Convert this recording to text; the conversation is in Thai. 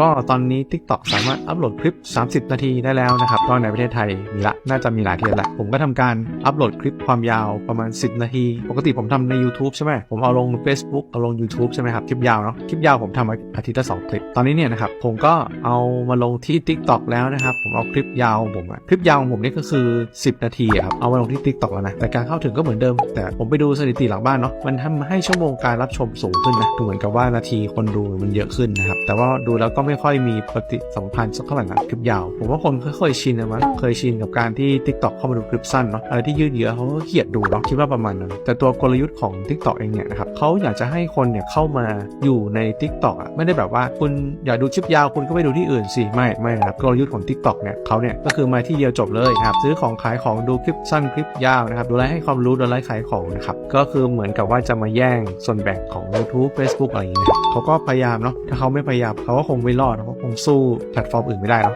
ก็ตอนนี้ TikTok สามารถอัปโหลดคลิป 30 นาทีได้แล้วนะครับก็ในประเทศไทยมีละ น่าจะมีหลายที่แล้วแหละ ผมก็ทำการอัปโหลดคลิปความยาวประมาณ 10 นาที ปกติผมทำใน YouTube ใช่ไหม ผมเอาลง Facebook เอาลง YouTube ใช่ไหมครับ คลิปยาวเนาะ คลิปยาวผมทำอาทิตย์ละสองคลิป ตอนนี้เนี่ยนะครับ ผมก็เอามาลงที่ TikTok แล้วนะครับ ผมเอาคลิปยาวผมอะคลิปยาวของผมนี่ก็คือ 10 นาทีครับ เอามาลงที่ TikTok แล้วนะ แต่การเข้าถึงก็เหมือนเดิม แต่ผมไปดูสถิติหลังบ้านเนาะ มันทำให้ชั่วโมงการรับชมสูงขึ้นนะ เหมือนกับว่านาทีคนดูมันเยอะขึ้นนะครับ แต่ว่าดูแล้วก็ไม่ค่อยมีปฏิสัมพันธ์สักเท่าไหร่นะคลิปยาว ผมว่าคนค่อยๆชินนะมั้งเคยชินกับการที่ TikTok เข้ามาดูคลิปสั้นเนาะอะไรที่ยืดเยื้อเขาก็เขียดดูเนาะคิดว่าประมาณนั้นแต่ตัวกลยุทธ์ของ TikTok เองเนี่ยนะครับเขาอยากจะให้คนเนี่ยเข้ามาอยู่ใน TikTok อะไม่ได้แบบว่าคุณอยากดูคลิปยาวคุณก็ไปดูที่อื่นสิไม่ไม่นะครับกลยุทธ์ของ TikTok เนี่ยเขาเนี่ยก็คือมาที่เดียวจบเลยนะครับซื้อของขายของดูคลิปสั้นคลิปยาวนะครับดูไลฟ์ให้ความรู้ดูไลฟ์ขายของนะครับก็คือเหมือนกับว่าจะมาแย่งส่วนแบ่งของ YouTube Facebook อะไรอย่างเงี้ยเขาก็พยายามเนาะถ้าเขาไม่พยายามเขาก็คงไม่รอดเขาคงสู้แพลตฟอร์มอื่นไม่ได้แล้ว